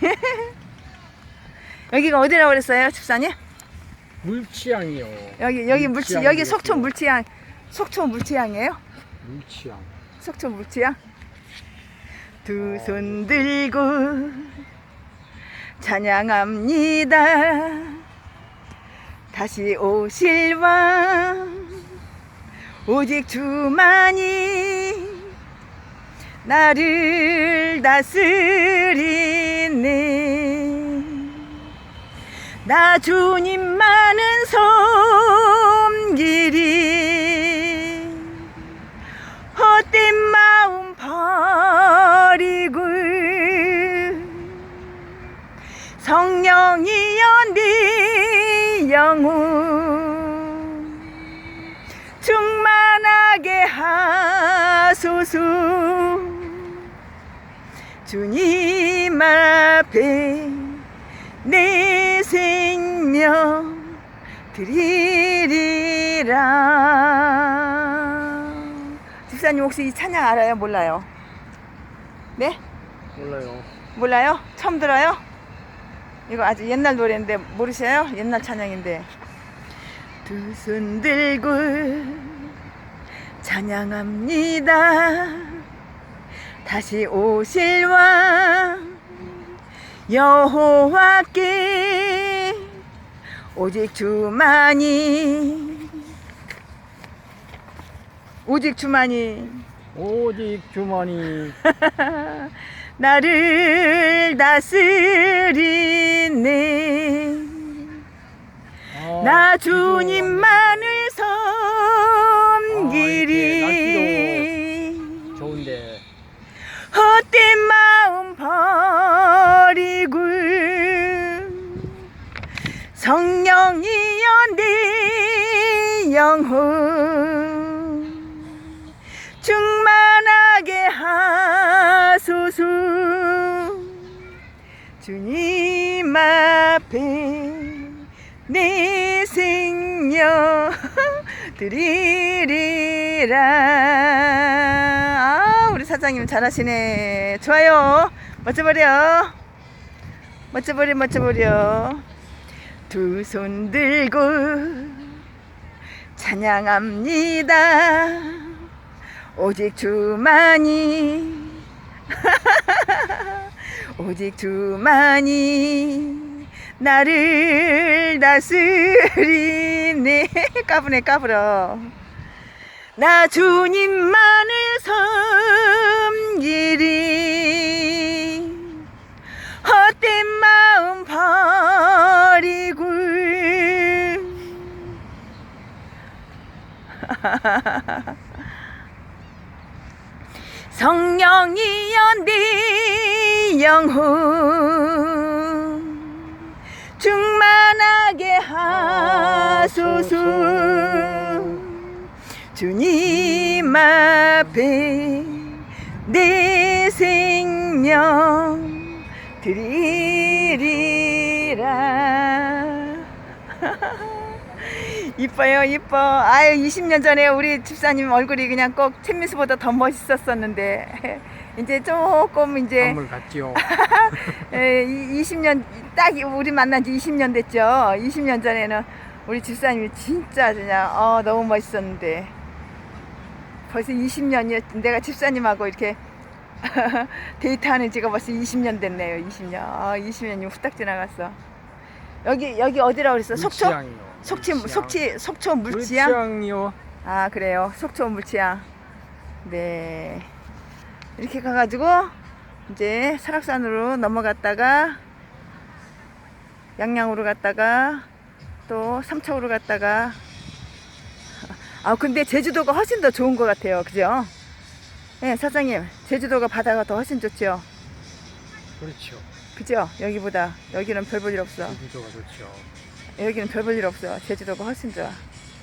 여기가 어디라고 그랬어요, 집사님? 물치향이요. 여기 여기 물치 물치향 여기 속초 그랬어요. 물치향 속초 물치향이에요? 물치향. 속초 물치향? 두 손 들고 찬양합니다. 다시 오실 왕 오직 주만이 나를 다스리네. 나 주님만은 섬기리 주님 앞에 내 생명 드리리라 집사님 혹시 이 찬양 알아요? 몰라요? 네? 몰라요. 몰라요? 처음 들어요? 이거 아주 옛날 노래인데 모르세요? 옛날 찬양인데 두 손 들고 찬양합니다 다시 오실 왕 여호와께 오직 주만이 오직 주만이 오직 주만이. 나를 다스리네. 아, 나 주님만을 아, 섬기리 이렇게 좋은데 헛된 마음 버리고 성령이여 내 영혼. 충만하게 하소서. 주님 앞에 내 생명 드리리라 사장님 잘하시네. 좋아요. 멋져버려. 멋져버려 멋져버려. 두 손 들고 찬양합니다. 오직 주만이. 오직 주만이 나를 다스리네. 까부네 까불어 나 주님만을 섬기리. 헛된 마음 버리고. 성령이여 네 영혼 충만하게 하소서 주님 앞에 내 생명 드리리라. 이뻐요 이뻐. 아유 20년 전에 우리 집사님 얼굴이 그냥 꼭 챗미스보다 더 멋있었었는데. 이제 조금 이제 선물 같지요. 에, 이- 20년 딱 우리 만난 지 20년 됐죠? 20년 전에는 우리 집사님이 진짜 그냥 어, 너무 멋있었는데 벌써 20년이었 내가 집사님하고 이렇게 데이트하는 지가 벌써 20년 됐네요 20년. 아, 20년이 후딱 지나갔어. 여기 여기 어디라고 그랬어? 속초? 물치향이요. 속치 물치향. 속치 속초 물치향? 물치향이요. 아 그래요. 속초 물치향. 네. 이렇게 가 가지고 이제 설악산으로 넘어갔다가 양양으로 갔다가 또 삼척으로 갔다가 아 근데 제주도가 훨씬 더 좋은 것 같아요. 그죠? 네 사장님. 제주도가 바다가 더 훨씬 좋죠? 그렇죠. 그죠? 여기보다. 여기는 별 볼 일 없어. 제주도가 좋죠. 여기는 별 볼 일 없어. 제주도가 훨씬 좋아